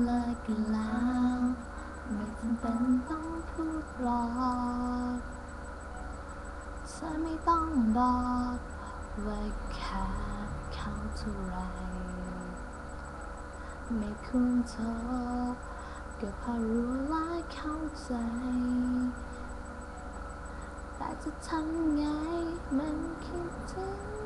เลิกกันแล้ว ไม่จำเป็นต้องพูดหรอกเธอไม่ต้องบอกว่าแค่เขาเท่าไร ไม่ควรโทรก็พอรู้และเข้าใจ แต่จะทำไงมันคิดถึง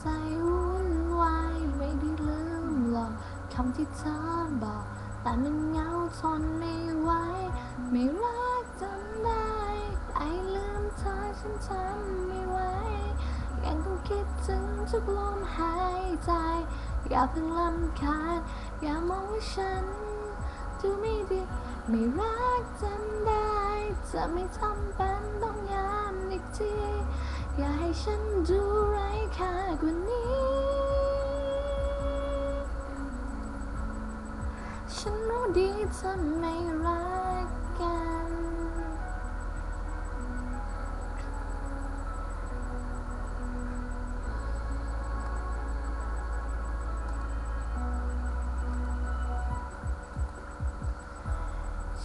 ใจวุ่นวายไม่ได้ลืมหรอกคำที่เธอบอก แต่มันเหงาทนไม่ไหวไม่รักจนได้แต่ลืมเธอฉันทำไม่ไหวยังต้องคิดถึงทุกลมหายใจ อย่าเพิ่งลำคาญอย่ามองว่าฉันดูไม่ดีไม่รักจำได้ จะไม่จำเป็นต้องย้ำอีกที อย่าให้ฉันดูไร ดีเธอไม่รักกัน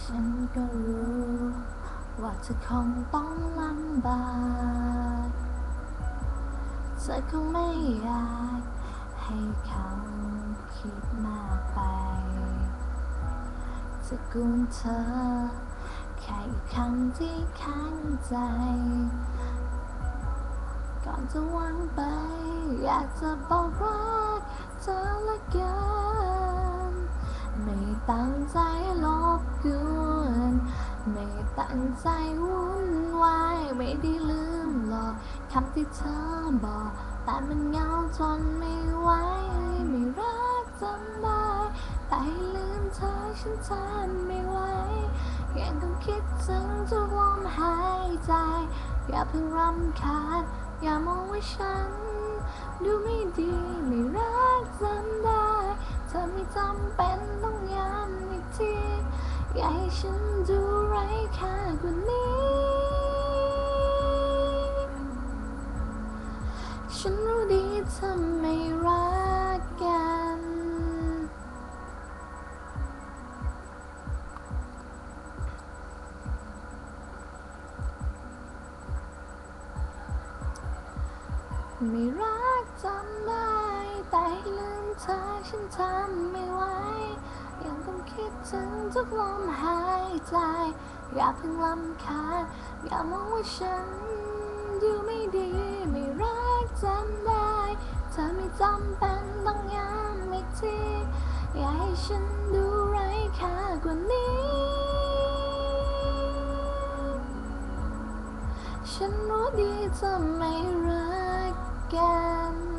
ฉันก็รู้ว่าเธอคงต้องลำบากเธอคงไม่อยากให้เขาคิดมากไป จะกุนเธอ แค่อีกคำที่ค้างใจ ก่อนจะวางไป อยากจะบอกรักเธอเละเกินไม่ตั้งใจลบกวนไม่ตั้งใจวุ่นวายไม่ได้ลืมหรอกคำที่เธอบอก แต่มันเงาจนไม่ไหวไม่รักจำได้แต่ ฉันทนไม่ไหวยังต้องคิดถึงทุกลมหายใจ อย่าเพิ่งรำคาญอย่ามองว่าฉัน ดูไม่ดีไม่รักจำได้ เธอไม่จำเป็นต้องย้ำอีกทีอย่าให้ฉันดูไร้ค่ากว่านี้ ฉันรู้ดีเธ ไม่รักจำได้ แต่ให้ลืมเธอฉันทำไม่ไหวยังต้องคิดถึงทุกลมหายใจ อย่าเพิ่งลำคาญอย่ามองว่าฉันดูไม่ดี ไม่รักจำได้ เธอไม่จำเป็นต้องย้ำอีกทีอย่าให้ฉันดูไร้ค่ากว่านี้ ฉันรู้ดีเธอไม่รัก again.